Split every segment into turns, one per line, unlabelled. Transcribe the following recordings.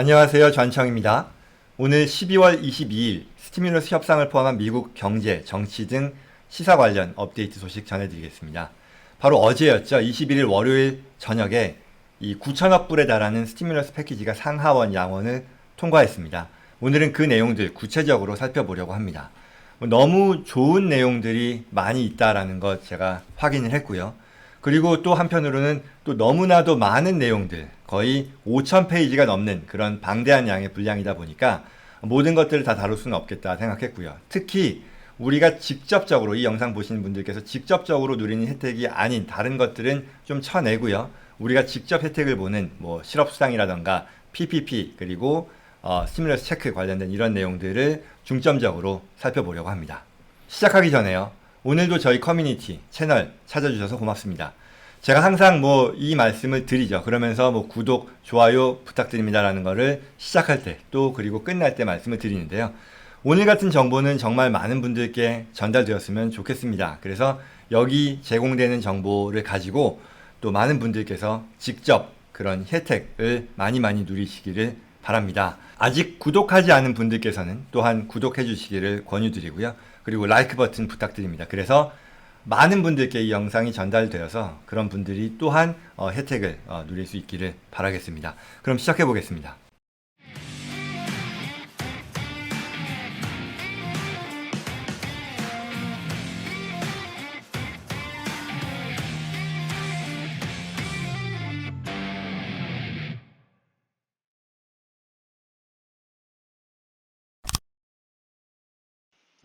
안녕하세요. 전청입니다. 오늘 12월 22일 스티뮬러스 협상을 포함한 미국 경제, 정치 등 시사 관련 업데이트 소식 전해드리겠습니다. 바로 어제였죠. 21일 월요일 저녁에 이 9천억 불에 달하는 스티뮬러스 패키지가 상하원 양원을 통과했습니다. 오늘은 그 내용들 구체적으로 살펴보려고 합니다. 뭐 너무 좋은 내용들이 많이 있다라는 것 제가 확인을 했고요. 그리고 또 한편으로는 또 너무나도 많은 내용들, 거의 5,000페이지가 넘는 그런 방대한 양의 분량이다 보니까 모든 것들을 다 다룰 수는 없겠다 생각했고요. 특히 우리가 직접적으로 이 영상 보시는 분들께서 직접적으로 누리는 혜택이 아닌 다른 것들은 좀 쳐내고요. 우리가 직접 혜택을 보는 뭐 실업수당이라던가 PPP 그리고 어, 스티뮬러스 체크 관련된 이런 내용들을 중점적으로 살펴보려고 합니다. 시작하기 전에요. 오늘도 저희 커뮤니티 채널 찾아주셔서 고맙습니다. 제가 항상 뭐 이 말씀을 드리죠. 그러면서 뭐 구독, 좋아요 부탁드립니다라는 거를 시작할 때 또 그리고 끝날 때 말씀을 드리는데요. 오늘 같은 정보는 정말 많은 분들께 전달되었으면 좋겠습니다. 그래서 여기 제공되는 정보를 가지고 또 많은 분들께서 직접 그런 혜택을 많이 많이 누리시기를 바랍니다. 아직 구독하지 않은 분들께서는 또한 구독해 주시기를 권유드리고요. 그리고 라이크 버튼 부탁드립니다. 그래서 많은 분들께 이 영상이 전달되어서 그런 분들이 또한 어, 혜택을 어, 누릴 수 있기를 바라겠습니다. 그럼 시작해 보겠습니다.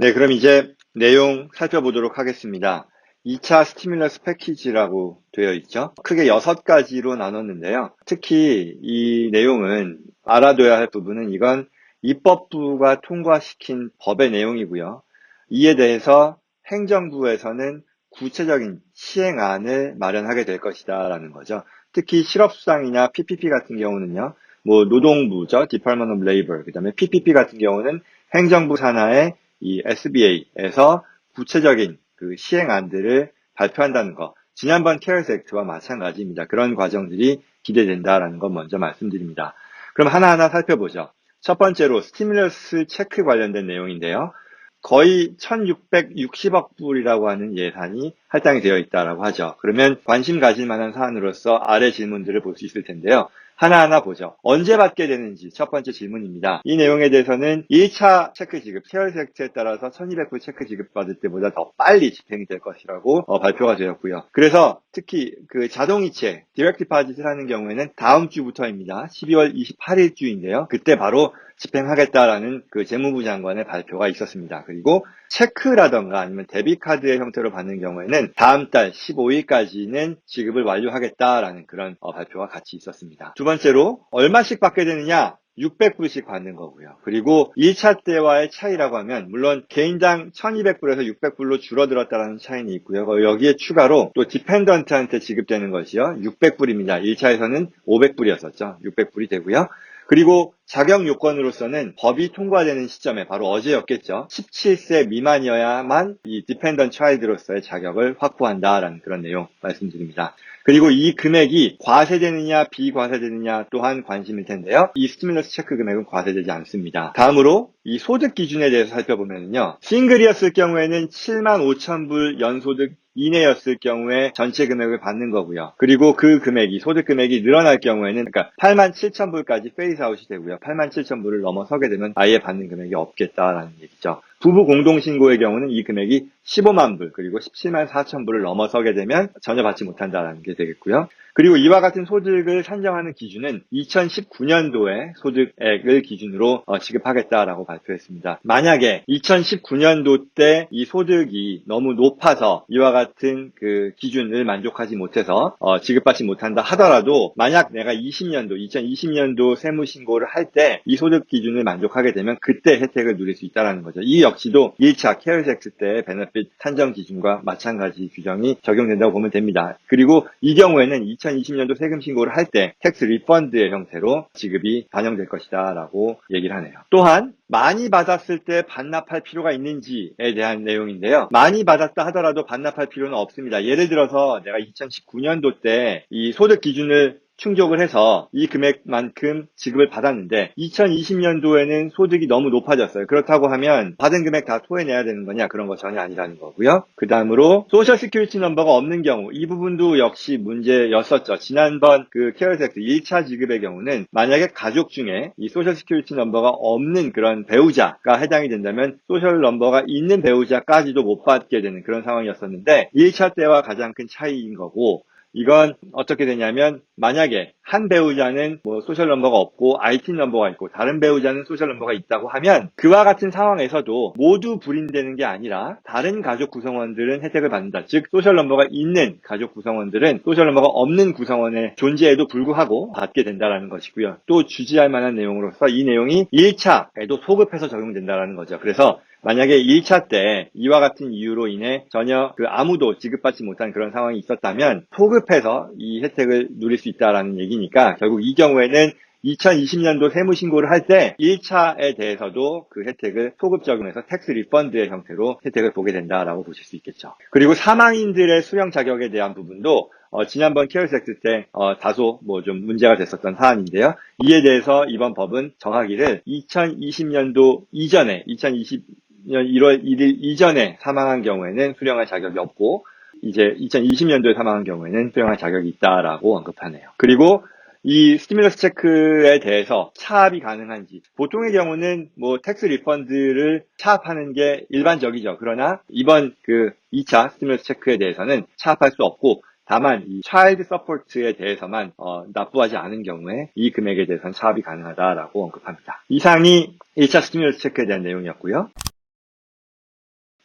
네, 그럼 이제 내용 살펴보도록 하겠습니다. 2차 스티뮬러스 패키지라고 되어 있죠. 크게 6가지로 나눴는데요. 특히 이 내용은 알아둬야 할 부분은 이건 입법부가 통과시킨 법의 내용이고요. 이에 대해서 행정부에서는 구체적인 시행안을 마련하게 될 것이다 라는 거죠. 특히 실업수당이나 PPP 같은 경우는요. 뭐 노동부죠. Department of Labor. 그 다음에 PPP 같은 경우는 행정부 산하의 이 SBA에서 구체적인 그 시행안들을 발표한다는 거. 지난번 케어스 액트와 마찬가지입니다. 그런 과정들이 기대된다라는 건 먼저 말씀드립니다. 그럼 하나하나 살펴보죠. 첫 번째로 스티뮬러스 체크 관련된 내용인데요. 거의 1660억 불이라고 하는 예산이 할당이 되어 있다라고 하죠. 그러면 관심 가질 만한 사안으로서 아래 질문들을 볼 수 있을 텐데요. 하나하나 보죠. 언제 받게 되는지 첫 번째 질문입니다. 이 내용에 대해서는 1차 체크 지급, 세월스 액트에 따라서 1200불 체크 지급 받을 때보다 더 빨리 집행이 될 것이라고 어, 발표가 되었고요. 그래서 특히 그 자동이체, 디렉트 파짓을 하는 경우에는 다음 주부터입니다. 12월 28일 주인데요. 그때 바로 집행하겠다라는 그 재무부 장관의 발표가 있었습니다. 그리고 체크라던가 아니면 데비카드의 형태로 받는 경우에는 다음 달 15일까지는 지급을 완료하겠다라는 그런 어, 발표가 같이 있었습니다. 두 번째로 얼마씩 받게 되느냐? 600불씩 받는 거고요. 그리고 1차 때와의 차이라고 하면 물론 개인당 1200불에서 600불로 줄어들었다는 차이는 있고요. 여기에 추가로 또 디펜던트한테 지급되는 것이요. 600불입니다. 1차에서는 500불이었었죠. 600불이 되고요. 그리고 자격 요건으로서는 법이 통과되는 시점에 바로 어제였겠죠. 17세 미만이어야만 이 디펜던 차일드로서의 자격을 확보한다라는 그런 내용 말씀드립니다. 그리고 이 금액이 과세되느냐 비과세되느냐 또한 관심일 텐데요. 이 스티뮬러스 체크 금액은 과세되지 않습니다. 다음으로 이 소득 기준에 대해서 살펴보면요. 싱글이었을 경우에는 7만 5천 불 연소득 이내였을 경우에 전체 금액을 받는 거고요. 그리고 그 금액이 소득 금액이 늘어날 경우에는 그러니까 8만 7천 불까지 페이스 아웃이 되고요. 8만 7천 불을 넘어서게 되면 아예 받는 금액이 없겠다라는 얘기죠. 부부 공동신고의 경우는 이 금액이 15만 불 그리고 17만 4천 불을 넘어서게 되면 전혀 받지 못한다라는 게 되겠고요. 그리고 이와 같은 소득을 산정하는 기준은 2019년도의 소득액을 기준으로 어, 지급하겠다라고 발표했습니다. 만약에 2019년도 때 이 소득이 너무 높아서 이와 같은 그 기준을 만족하지 못해서 어, 지급받지 못한다 하더라도 만약 내가 20년도, 2020년도 세무 신고를 할 때 이 소득 기준을 만족하게 되면 그때 혜택을 누릴 수 있다는 거죠. 이 역시도 1차 케어섹스 때 베너핏 산정 기준과 마찬가지 규정이 적용된다고 보면 됩니다. 그리고 이 경우에는 2020년도 세금 신고를 할 때 텍스 리펀드의 형태로 지급이 반영될 것이다 라고 얘기를 하네요. 또한 많이 받았을 때 반납할 필요가 있는지에 대한 내용인데요. 많이 받았다 하더라도 반납할 필요는 없습니다. 예를 들어서 내가 2019년도 때 이 소득 기준을 충족을 해서 이 금액만큼 지급을 받았는데 2020년도에는 소득이 너무 높아졌어요. 그렇다고 하면 받은 금액 다 토해내야 되는 거냐 그런 거 전혀 아니라는 거고요. 그 다음으로 소셜 시큐리티 넘버가 없는 경우 이 부분도 역시 문제였었죠. 지난번 그 케어스 액트 1차 지급의 경우는 만약에 가족 중에 이 소셜 시큐리티 넘버가 없는 그런 배우자가 해당이 된다면 소셜 넘버가 있는 배우자까지도 못 받게 되는 그런 상황이었었는데 1차 때와 가장 큰 차이인 거고 이건 어떻게 되냐면 만약에 한 배우자는 뭐 소셜 넘버가 없고 IT 넘버가 있고 다른 배우자는 소셜 넘버가 있다고 하면 그와 같은 상황에서도 모두 불인되는 게 아니라 다른 가족 구성원들은 혜택을 받는다. 즉 소셜 넘버가 있는 가족 구성원들은 소셜 넘버가 없는 구성원의 존재에도 불구하고 받게 된다라는 것이고요. 또 주지할 만한 내용으로서 이 내용이 1차에도 소급해서 적용된다라는 거죠. 그래서 만약에 1차 때 이와 같은 이유로 인해 전혀 그 아무도 지급받지 못한 그런 상황이 있었다면 소급해서 이 혜택을 누릴 수 있다라는 얘기니까 결국 이 경우에는 2020년도 세무신고를 할 때 1차에 대해서도 그 혜택을 소급 적용해서 텍스 리펀드의 형태로 혜택을 보게 된다라고 보실 수 있겠죠. 그리고 사망인들의 수령 자격에 대한 부분도 어, 지난번 액트 때 어, 다소 뭐 좀 문제가 됐었던 사안인데요. 이에 대해서 이번 법은 정하기를 2020년도 이전에 2020 년 1월 1일 이전에 사망한 경우에는 수령할 자격이 없고 이제 2020년도에 사망한 경우에는 수령할 자격이 있다라고 언급하네요. 그리고 이 스티뮬러스 체크에 대해서 차압이 가능한지 보통의 경우는 뭐 텍스 리펀드를 차압하는 게 일반적이죠. 그러나 이번 그 2차 스티뮬러스 체크에 대해서는 차압할 수 없고 다만 이 차일드 서포트에 대해서만 어, 납부하지 않은 경우에 이 금액에 대해서는 차압이 가능하다라고 언급합니다. 이상이 1차 스티뮬러스 체크에 대한 내용이었고요.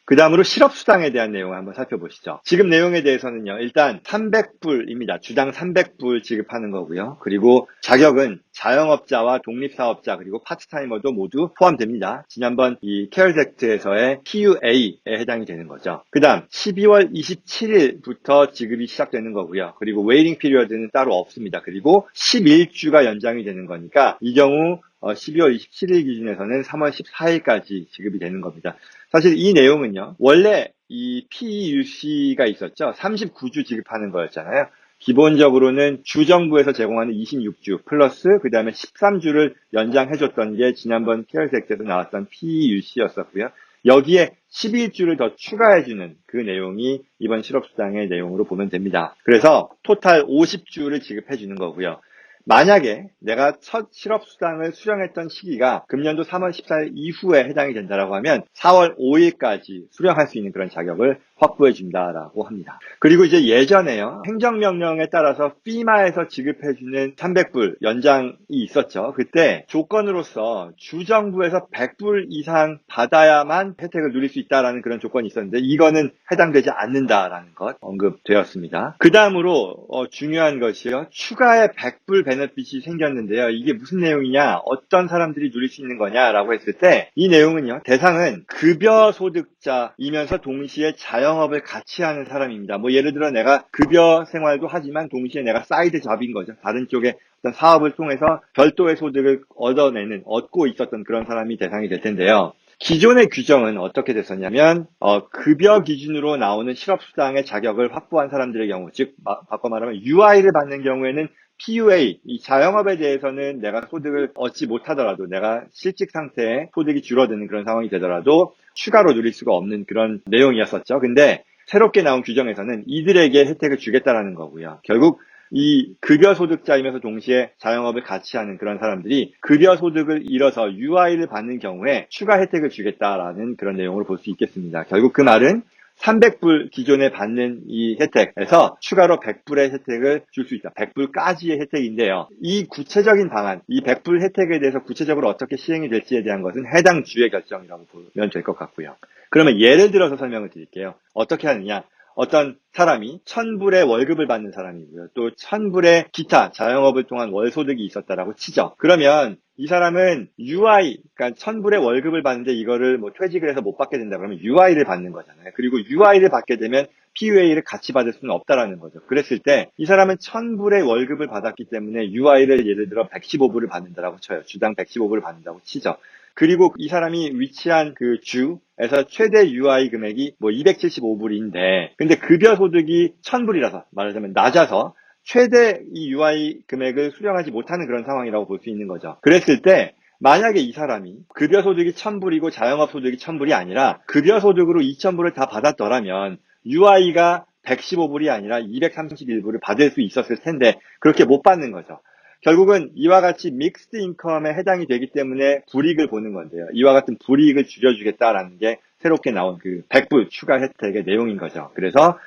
그 다음으로 실업수당에 대한 내용을 한번 살펴보시죠. 지금 내용에 대해서는요, 일단 300불입니다. 주당 300불 지급하는 거고요. 그리고 자격은 자영업자와 독립사업자 그리고 파트타이머도 모두 포함됩니다. 지난번 이 케어스 액트에서의 PUA에 해당이 되는 거죠. 그 다음 12월 27일부터 지급이 시작되는 거고요. 그리고 웨이팅 피리어드는 따로 없습니다. 그리고 11주가 연장이 되는 거니까 이 경우 12월 27일 기준에서는 3월 14일까지 지급이 되는 겁니다. 사실 이 내용은요, 원래 이 PUC가 있었죠. 39주 지급하는 거였잖아요. 기본적으로는 주정부에서 제공하는 26주 플러스 그 다음에 13주를 연장해줬던 게 지난번 케어스 액트에서 나왔던 PUC였었고요. 여기에 11주를 더 추가해주는 그 내용이 이번 실업수당의 내용으로 보면 됩니다. 그래서 토탈 50주를 지급해주는 거고요. 만약에 내가 첫 실업수당을 수령했던 시기가 금년도 3월 14일 이후에 해당이 된다라고 하면 4월 5일까지 수령할 수 있는 그런 자격을 확보해 준다라고 합니다. 그리고 이제 예전에요. 행정명령에 따라서 피마에서 지급해 주는 300불 연장이 있었죠. 그때 조건으로서 주정부에서 100불 이상 받아야만 혜택을 누릴 수 있다라는 그런 조건이 있었는데 이거는 해당되지 않는다라는 것 언급되었습니다. 그 다음으로 어, 중요한 것이요. 추가의 100불 베네핏이 생겼는데요. 이게 무슨 내용이냐 어떤 사람들이 누릴 수 있는 거냐라고 했을 때 이 내용은요. 대상은 급여 소득자이면서 동시에 자영업을 같이 하는 사람입니다. 뭐 예를 들어 내가 급여 생활도 하지만 동시에 내가 사이드 잡인 거죠. 다른 쪽에 어떤 사업을 통해서 별도의 소득을 얻어내는, 얻고 있었던 그런 사람이 대상이 될 텐데요. 기존의 규정은 어떻게 됐었냐면 어, 급여 기준으로 나오는 실업수당의 자격을 확보한 사람들의 경우, 즉 마, 바꿔 말하면 UI를 받는 경우에는 PUA, 이 자영업에 대해서는 내가 소득을 얻지 못하더라도 내가 실직 상태에 소득이 줄어드는 그런 상황이 되더라도 추가로 누릴 수가 없는 그런 내용이었었죠. 근데 새롭게 나온 규정에서는 이들에게 혜택을 주겠다라는 거고요. 결국 이 급여 소득자이면서 동시에 자영업을 같이 하는 그런 사람들이 급여 소득을 잃어서 UI를 받는 경우에 추가 혜택을 주겠다라는 그런 내용으로 볼 수 있겠습니다. 결국 그 말은 300불 기존에 받는 이 혜택에서 추가로 100불의 혜택을 줄 수 있다. 100불까지의 혜택인데요. 이 구체적인 방안, 이 100불 혜택에 대해서 구체적으로 어떻게 시행이 될지에 대한 것은 해당 주의 결정이라고 보면 될 것 같고요. 그러면 예를 들어서 설명을 드릴게요. 어떻게 하느냐? 어떤 사람이 천불의 월급을 받는 사람이고요. 또 천불의 기타 자영업을 통한 월소득이 있었다라고 치죠. 그러면 이 사람은 UI, 그러니까 천불의 월급을 받는데 이거를 뭐 퇴직을 해서 못 받게 된다 그러면 UI를 받는 거잖아요. 그리고 UI를 받게 되면 PUA를 같이 받을 수는 없다라는 거죠. 그랬을 때 이 사람은 천불의 월급을 받았기 때문에 UI를 예를 들어 115불을 받는다라고 쳐요. 주당 115불을 받는다고 치죠. 그리고 이 사람이 위치한 그 주에서 최대 UI 금액이 뭐 275불인데 근데 급여 소득이 1000불이라서 말하자면 낮아서 최대 이 UI 금액을 수령하지 못하는 그런 상황이라고 볼 수 있는 거죠. 그랬을 때 만약에 이 사람이 급여 소득이 1000불이고 자영업 소득이 1000불이 아니라 급여 소득으로 2000불을 다 받았더라면 UI가 115불이 아니라 231불을 받을 수 있었을 텐데 그렇게 못 받는 거죠. 결국은 이와 같이 믹스드 인컴에 해당이 되기 때문에 불이익을 보는 건데요. 이와 같은 불이익을 줄여주겠다라는 게 새롭게 나온 그 100불 추가 혜택의 내용인 거죠. 그래서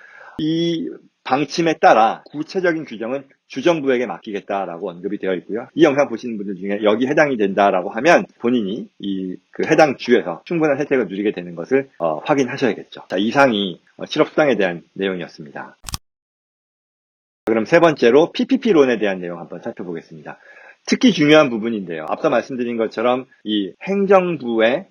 이 방침에 따라 구체적인 규정은 주정부에게 맡기겠다라고 언급이 되어 있고요. 이 영상 보시는 분들 중에 여기 해당이 된다라고 하면 본인이 이 그 해당 주에서 충분한 혜택을 누리게 되는 것을 어, 확인하셔야겠죠. 자, 이상이 어, 실업수당에 대한 내용이었습니다. 그럼 세 번째로 PPP론에 대한 내용 한번 살펴보겠습니다. 특히 중요한 부분인데요. 앞서 말씀드린 것처럼 이 행정부의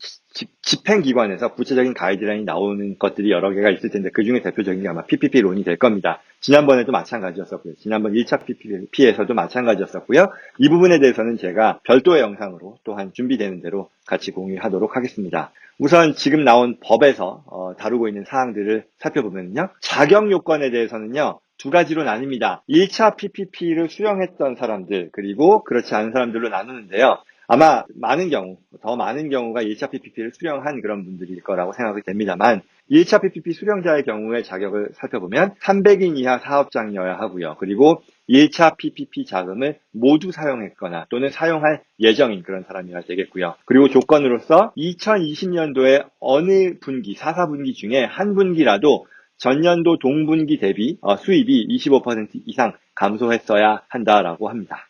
집행기관에서 구체적인 가이드라인이 나오는 것들이 여러 개가 있을 텐데 그 중에 대표적인 게 아마 PPP론이 될 겁니다. 지난번에도 마찬가지였었고요. 지난번 1차 PPP에서도 마찬가지였었고요. 이 부분에 대해서는 제가 별도의 영상으로 또한 준비되는 대로 같이 공유하도록 하겠습니다. 우선 지금 나온 법에서 어, 다루고 있는 사항들을 살펴보면요. 자격 요건에 대해서는요. 두 가지로 나뉩니다. 1차 PPP를 수령했던 사람들, 그리고 그렇지 않은 사람들로 나누는데요. 아마 많은 경우, 더 많은 경우가 1차 PPP를 수령한 그런 분들일 거라고 생각이 됩니다만, 1차 PPP 수령자의 경우의 자격을 살펴보면 300인 이하 사업장이어야 하고요. 그리고 1차 PPP 자금을 모두 사용했거나 또는 사용할 예정인 그런 사람이라 되겠고요. 그리고 조건으로서 2020년도에 어느 분기, 4, 4분기 중에 한 분기라도 전년도 동분기 대비 어, 수입이 25% 이상 감소했어야 한다라고 합니다.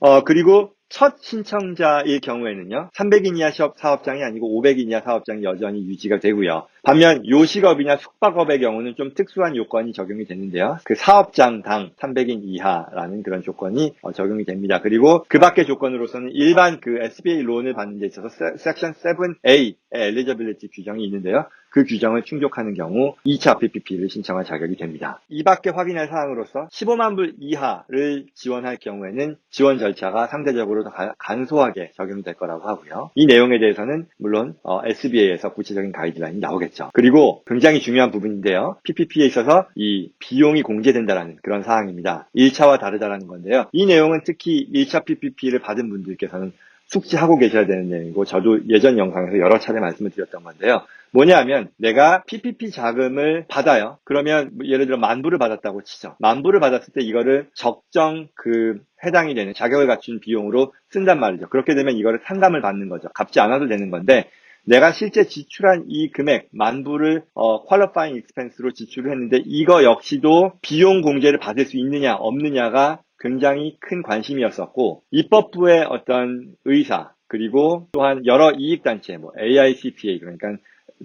어, 그리고 첫 신청자일 경우에는요, 300인 이하 시업 사업장이 아니고 500인 이하 사업장이 여전히 유지가 되고요. 반면 요식업이나 숙박업의 경우는 좀 특수한 요건이 적용이 되는데요. 그 사업장당 300인 이하라는 그런 조건이 어, 적용이 됩니다. 그리고 그 밖의 조건으로서는 일반 그 SBA 론을 받는 데 있어서 섹션 7A의 엘리저빌리티 규정이 있는데요. 그 규정을 충족하는 경우 2차 PPP를 신청할 자격이 됩니다. 이 밖에 확인할 사항으로서 15만 불 이하를 지원할 경우에는 지원 절차가 상대적으로 더 간소하게 적용이 될 거라고 하고요. 이 내용에 대해서는 물론 어, SBA에서 구체적인 가이드라인이 나오겠죠. 그리고 굉장히 중요한 부분인데요. PPP에 있어서 이 비용이 공제된다는 그런 사항입니다. 1차와 다르다는 건데요. 이 내용은 특히 1차 PPP를 받은 분들께서는 숙지하고 계셔야 되는 내용이고 저도 예전 영상에서 여러 차례 말씀을 드렸던 건데요. 뭐냐하면 내가 PPP 자금을 받아요. 그러면 뭐 예를 들어 만불을 받았다고 치죠. 만불을 받았을 때 이거를 적정 그 해당이 되는 자격을 갖춘 비용으로 쓴단 말이죠. 그렇게 되면 이거를 상감을 받는 거죠. 갚지 않아도 되는 건데 내가 실제 지출한 이 금액 만불을 어, 퀄러파잉 익스펜스로 지출을 했는데 이거 역시도 비용 공제를 받을 수 있느냐 없느냐가 굉장히 큰 관심이었었고 입법부의 어떤 의사 그리고 또한 여러 이익단체 뭐 AICPA 그러니까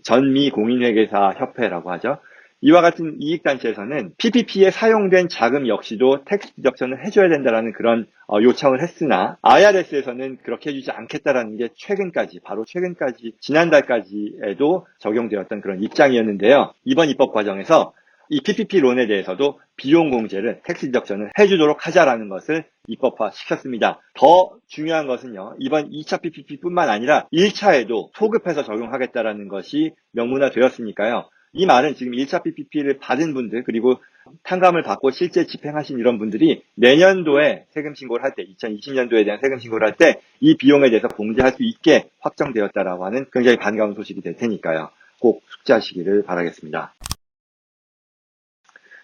전미 공인회계사 협회라고 하죠. 이와 같은 이익단체에서는 PPP에 사용된 자금 역시도 텍스 디덕션을 해줘야 된다라는 그런 어, 요청을 했으나 IRS에서는 그렇게 해주지 않겠다라는 게 최근까지 바로 최근까지 지난달까지에도 적용되었던 그런 입장이었는데요. 이번 입법 과정에서 이 PPP론에 대해서도 비용 공제를 텍스 디덕션을 해주도록 하자라는 것을 입법화 시켰습니다. 더 중요한 것은요. 이번 2차 PPP뿐만 아니라 1차에도 소급해서 적용하겠다라는 것이 명문화 되었으니까요. 이 말은 지금 1차 PPP를 받은 분들 그리고 탕감을 받고 실제 집행하신 이런 분들이 내년도에 세금 신고를 할 때, 2020년도에 대한 세금 신고를 할 때 이 비용에 대해서 공제할 수 있게 확정되었다라고 하는 굉장히 반가운 소식이 될 테니까요. 꼭 숙지하시기를 바라겠습니다.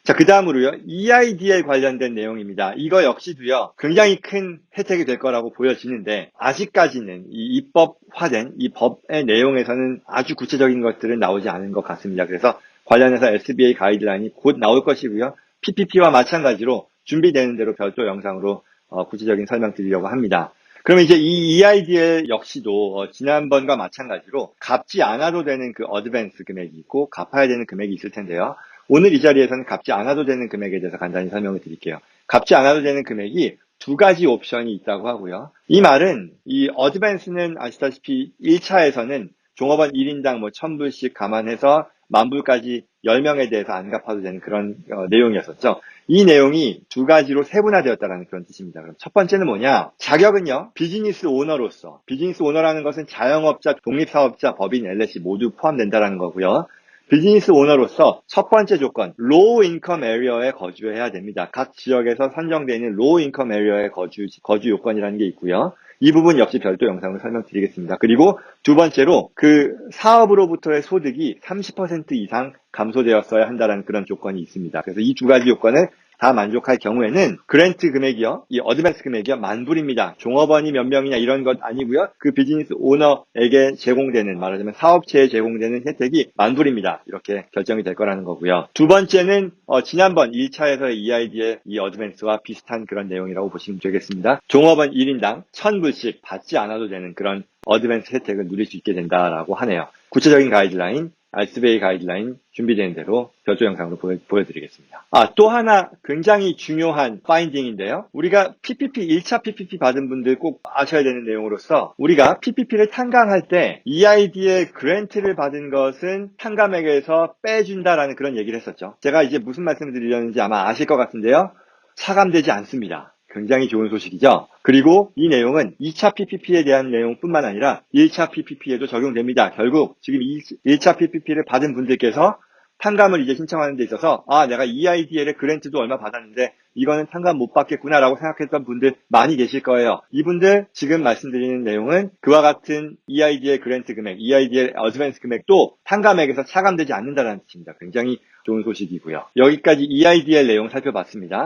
자, 그 다음으로요. EID에 관련된 내용입니다. 이거 역시도요. 굉장히 큰 혜택이 될 거라고 보여지는데 아직까지는 이 입법화된 이 법의 내용에서는 아주 구체적인 것들은 나오지 않은 것 같습니다. 그래서 관련해서 SBA 가이드라인이 곧 나올 것이고요. PPP와 마찬가지로 준비되는 대로 별도 영상으로 어, 구체적인 설명 드리려고 합니다. 그러면 이제 이 EIDL 역시도 어, 지난번과 마찬가지로 갚지 않아도 되는 그 어드밴스 금액이 있고 갚아야 되는 금액이 있을 텐데요. 오늘 이 자리에서는 갚지 않아도 되는 금액에 대해서 간단히 설명을 드릴게요. 갚지 않아도 되는 금액이 두 가지 옵션이 있다고 하고요. 이 말은 이 어드밴스는 아시다시피 1차에서는 종업원 1인당 뭐 1000불씩 감안해서 만불까지 10명에 대해서 안 갚아도 되는 그런 어, 내용이었었죠. 이 내용이 두 가지로 세분화되었다는 그런 뜻입니다. 그럼 첫 번째는 뭐냐? 자격은요, 비즈니스 오너로서. 비즈니스 오너라는 것은 자영업자, 독립사업자, 법인, LLC 모두 포함된다는 거고요. 비즈니스 오너로서 첫 번째 조건, 로우 인컴 에리어에 거주해야 됩니다. 각 지역에서 선정되어 있는 로우 인컴 에리어의 거주, 거주 요건이라는 게 있고요. 이 부분 역시 별도 영상으로 설명드리겠습니다. 그리고 두 번째로 그 사업으로부터의 소득이 30% 이상 감소되었어야 한다는 그런 조건이 있습니다. 그래서 이 두 가지 요건을 다 만족할 경우에는 그랜트 금액이요, 이 어드밴스 금액이요, 만불입니다. 종업원이 몇 명이냐 이런 것 아니고요. 그 비즈니스 오너에게 제공되는, 말하자면 사업체에 제공되는 혜택이 만불입니다. 이렇게 결정이 될 거라는 거고요. 두 번째는 어, 지난번 1차에서 EID의 이 어드밴스와 비슷한 그런 내용이라고 보시면 되겠습니다. 종업원 1인당 1000불씩 받지 않아도 되는 그런 어드밴스 혜택을 누릴 수 있게 된다라고 하네요. 구체적인 가이드라인, 알스베이 가이드라인 준비되는 대로 별도 영상으로 보여, 드리겠습니다 아, 또 하나 굉장히 중요한 파인딩인데요. 우리가 PPP, 1차 PPP 받은 분들 꼭 아셔야 되는 내용으로서 우리가 PPP를 탕감할 때 EID의 그랜트를 받은 것은 탕감액에서 빼준다라는 그런 얘기를 했었죠. 제가 이제 무슨 말씀을 드리려는지 아마 아실 것 같은데요. 차감되지 않습니다. 굉장히 좋은 소식이죠. 그리고 이 내용은 2차 PPP에 대한 내용뿐만 아니라 1차 PPP에도 적용됩니다. 결국 지금 1차 PPP를 받은 분들께서 탕감을 이제 신청하는 데 있어서 아 내가 EIDL의 그랜트도 얼마 받았는데 이거는 탕감 못 받겠구나 라고 생각했던 분들 많이 계실 거예요. 이분들 지금 말씀드리는 내용은 그와 같은 EIDL 그랜트 금액, EIDL 어드밴스 금액도 탕감액에서 차감되지 않는다는 뜻입니다. 굉장히 좋은 소식이고요. 여기까지 EIDL 내용 살펴봤습니다.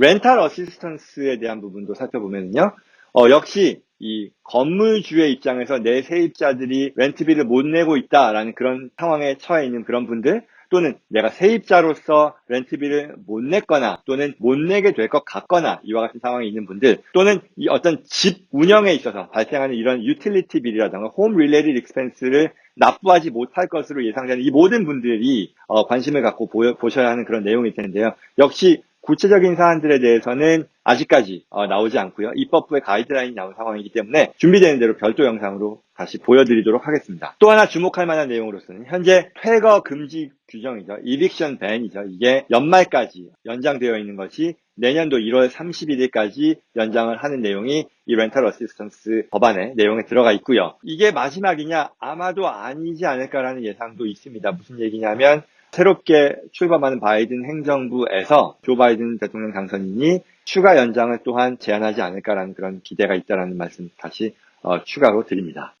렌탈 어시스턴스에 대한 부분도 살펴보면요. 어, 역시 이 건물주의 입장에서 내 세입자들이 렌트비를 못 내고 있다라는 그런 상황에 처해 있는 그런 분들 또는 내가 세입자로서 렌트비를 못 냈거나 또는 못 내게 될 것 같거나 이와 같은 상황에 있는 분들 또는 이 어떤 집 운영에 있어서 발생하는 이런 유틸리티 빌이라든가 홈 릴레이드 익스펜스를 납부하지 못할 것으로 예상되는 이 모든 분들이 어, 관심을 갖고 보셔야 하는 그런 내용이 되는데요. 역시 구체적인 사안들에 대해서는 아직까지 어, 나오지 않고요. 입법부의 가이드라인이 나온 상황이기 때문에 준비되는 대로 별도 영상으로 다시 보여드리도록 하겠습니다. 또 하나 주목할 만한 내용으로서는 현재 퇴거 금지 규정이죠. 이빅션 밴이죠. 이게 연말까지 연장되어 있는 것이 내년도 1월 31일까지 연장을 하는 내용이 이 렌탈 어시스턴스 법안의 내용에 들어가 있고요. 이게 마지막이냐? 아마도 아니지 않을까라는 예상도 있습니다. 무슨 얘기냐면 새롭게 출범하는 바이든 행정부에서 조 바이든 대통령 당선인이 추가 연장을 또한 제안하지 않을까라는 그런 기대가 있다라는 말씀 다시 어, 추가로 드립니다.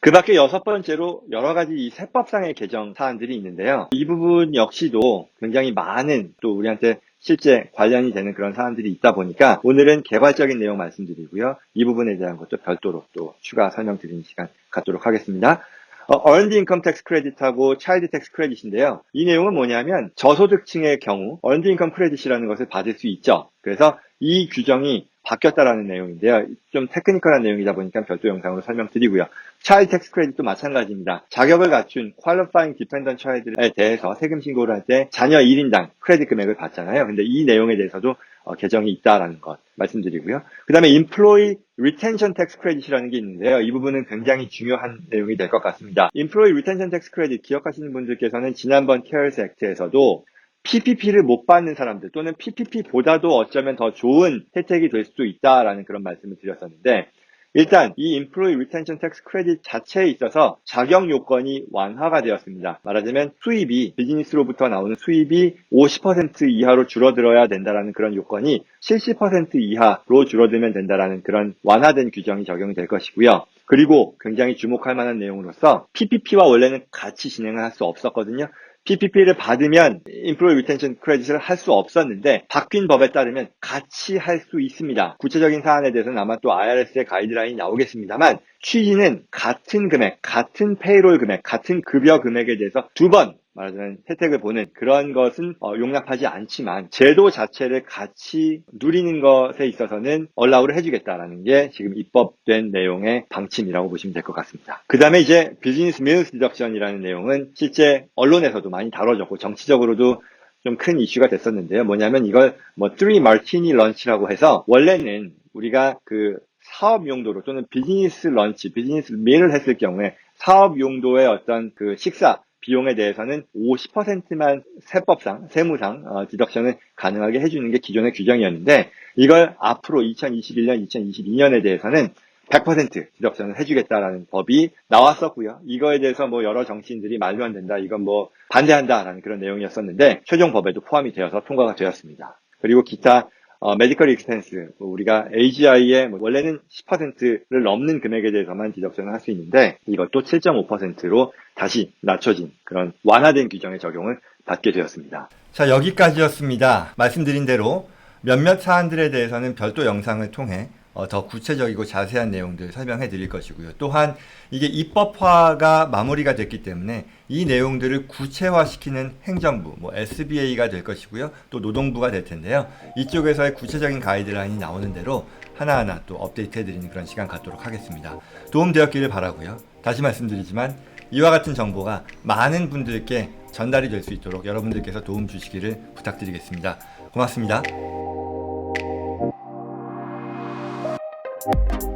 그 밖에 여섯 번째로 여러 가지 이 세법상의 개정 사안들이 있는데요. 이 부분 역시도 굉장히 많은 또 우리한테 실제 관련이 되는 그런 사안들이 있다 보니까 오늘은 개괄적인 내용 말씀드리고요. 이 부분에 대한 것도 별도로 또 추가 설명드리는 시간 갖도록 하겠습니다. 어, earned income tax credit하고 child tax credit인데요. 이 내용은 뭐냐면 저소득층의 경우 earned income credit이라는 것을 받을 수 있죠. 그래서 이 규정이 바뀌었다라는 내용인데요. 좀 테크니컬한 내용이다 보니까 별도 영상으로 설명드리고요. 차일 텍스 크레딧도 마찬가지입니다. 자격을 갖춘 qualifying dependent child에 대해서 세금 신고를 할 때 자녀 1인당 크레딧 금액을 받잖아요. 근데 이 내용에 대해서도 어, 개정이 있다라는 것 말씀드리고요. 그 다음에 employee retention tax credit이라는 게 있는데요. 이 부분은 굉장히 중요한 내용이 될 것 같습니다. employee retention tax credit 기억하시는 분들께서는 지난번 CARES Act에서도 PPP를 못 받는 사람들 또는 PPP보다도 어쩌면 더 좋은 혜택이 될 수도 있다라는 그런 말씀을 드렸었는데 일단 이 Employee Retention Tax Credit 자체에 있어서 자격 요건이 완화가 되었습니다. 말하자면 수입이 비즈니스로부터 나오는 수입이 50% 이하로 줄어들어야 된다라는 그런 요건이 70% 이하로 줄어들면 된다라는 그런 완화된 규정이 적용이 될 것이고요. 그리고 굉장히 주목할 만한 내용으로서 PPP와 원래는 같이 진행을 할 수 없었거든요. PPP를 받으면 인플로이 리텐션 크레딧을 할 수 없었는데 바뀐 법에 따르면 같이 할 수 있습니다. 구체적인 사안에 대해서는 아마 또 IRS의 가이드라인이 나오겠습니다만 취지는 같은 금액, 같은 페이롤 금액, 같은 급여 금액에 대해서 두번 말하자면 혜택을 보는 그런 것은 어, 용납하지 않지만 제도 자체를 같이 누리는 것에 있어서는 얼라우를 해주겠다라는 게 지금 입법된 내용의 방침이라고 보시면 될 것 같습니다. 그 다음에 이제 비즈니스 밀스 디덕션이라는 내용은 실제 언론에서도 많이 다뤄졌고 정치적으로도 좀 큰 이슈가 됐었는데요. 뭐냐면 이걸 뭐3 마티니 런치라고 해서 원래는 우리가 그 사업 용도로 또는 비즈니스 런치, 비즈니스 밀을 했을 경우에 사업 용도의 어떤 그 식사 비용에 대해서는 50%만 세법상, 세무상 어, 디덕션을 가능하게 해주는 게 기존의 규정이었는데 이걸 앞으로 2021년, 2022년에 대해서는 100% 지적전을 해주겠다라는 법이 나왔었고요. 이거에 대해서 뭐 여러 정치인들이 말도 안 된다, 이건 뭐 반대한다라는 그런 내용이었었는데 최종 법에도 포함이 되어서 통과가 되었습니다. 그리고 기타 어, 메디컬 익스펜스 뭐 우리가 AGI의 뭐 원래는 10%를 넘는 금액에 대해서만 지적전을 할수 있는데 이것도 7.5%로 다시 낮춰진 그런 완화된 규정의 적용을 받게 되었습니다. 자 여기까지였습니다. 말씀드린 대로 몇몇 사안들에 대해서는 별도 영상을 통해 어, 더 구체적이고 자세한 내용들 설명해 드릴 것이고요. 또한 이게 입법화가 마무리가 됐기 때문에 이 내용들을 구체화시키는 행정부, 뭐 SBA가 될 것이고요. 또 노동부가 될 텐데요. 이쪽에서의 구체적인 가이드라인이 나오는 대로 하나하나 또 업데이트 해 드리는 그런 시간 갖도록 하겠습니다. 도움 되었기를 바라고요. 다시 말씀드리지만 이와 같은 정보가 많은 분들께 전달이 될 수 있도록 여러분들께서 도움 주시기를 부탁드리겠습니다. 고맙습니다. you